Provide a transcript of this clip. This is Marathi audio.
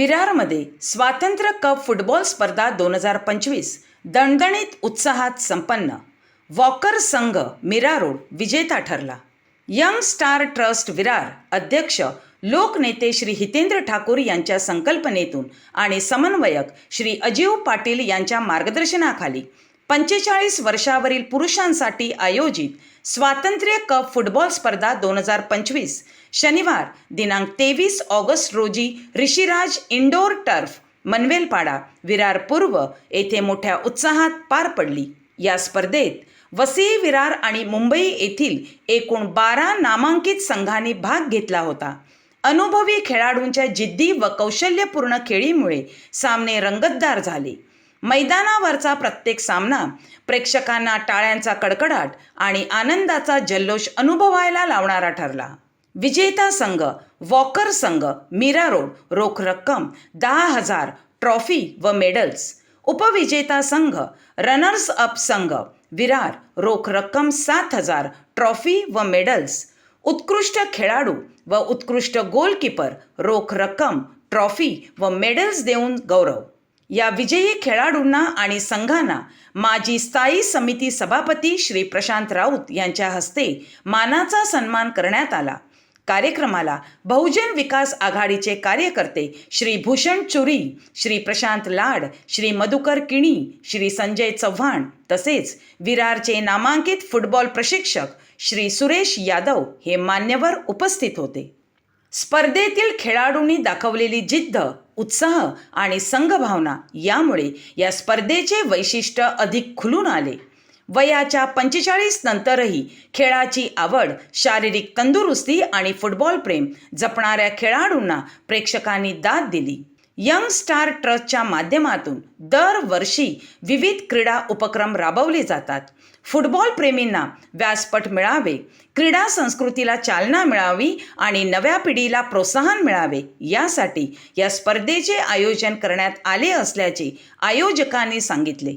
विरारमध्ये स्वातंत्र्य कप फुटबॉल स्पर्धा दोन हजार पंचवीस दणदणीत उत्साहात संपन्न. वॉकर संघ मीरा रोड विजेता ठरला. यंग स्टार ट्रस्ट विरार अध्यक्ष लोकनेते श्री हितेंद्र ठाकूर यांच्या संकल्पनेतून आणि समन्वयक श्री अजीव पाटील यांच्या मार्गदर्शनाखाली पंचेचाळीस वर्षावरील पुरुषांसाठी आयोजित स्वातंत्र्य कप फुटबॉल स्पर्धा दोन हजार पंचवीस शनिवार दिनांक तेवीस ऑगस्ट रोजी ऋषिराज इंडोर टर्फ मनवेलपाडा विरार पूर्व येथे मोठ्या उत्साहात पार पडली. या स्पर्धेत वसई विरार आणि मुंबई येथील एकूण बारा नामांकित संघांनी भाग घेतला होता. अनुभवी खेळाडूंच्या जिद्दी व कौशल्यपूर्ण खेळीमुळे सामने रंगतदार झाले. मैदानावरचा प्रत्येक सामना प्रेक्षकांना टाळ्यांचा कडकडाट आणि आनंदाचा जल्लोष अनुभवायला लावणारा ठरला. विजेता संघ वॉकर संघ मीरा रोड रोख रक्कम दहा हजार ट्रॉफी व मेडल्स. उपविजेता संघ रनर्स अप संघ विरार रोख रक्कम सात हजार ट्रॉफी व मेडल्स. उत्कृष्ट खेळाडू व उत्कृष्ट गोलकीपर रोख रक्कम ट्रॉफी व मेडल्स देऊन गौरव. या विजयी खेळाडूंना आणि संघांना माजी स्थायी समिती सभापती श्री प्रशांत राऊत यांच्या हस्ते मानाचा सन्मान करण्यात आला. कार्यक्रमाला बहुजन विकास आघाडीचे कार्यकर्ते श्री भूषण चुरी श्री प्रशांत लाड श्री मधुकर किणी श्री संजय चव्हाण तसेच विरारचे नामांकित फुटबॉल प्रशिक्षक श्री सुरेश यादव हे मान्यवर उपस्थित होते. स्पर्धेतील खेळाडूंनी दाखवलेली जिद्द उत्साह आणि संघभावना यामुळे या स्पर्धेचे वैशिष्ट्य अधिक खुलून आले. वयाच्या पंचेचाळीस नंतरही खेळाची आवड शारीरिक तंदुरुस्ती आणि फुटबॉल प्रेम जपणाऱ्या खेळाडूंना प्रेक्षकांनी दाद दिली. यंग स्टार ट्रस्टच्या माध्यमातून दरवर्षी विविध क्रीडा उपक्रम राबवले जातात. फुटबॉल प्रेमींना व्यासपट मिळावे क्रीडा संस्कृतीला चालना मिळावी आणि नव्या पिढीला प्रोत्साहन मिळावे यासाठी या स्पर्धेचे आयोजन करण्यात आले असल्याचे आयोजकांनी सांगितले.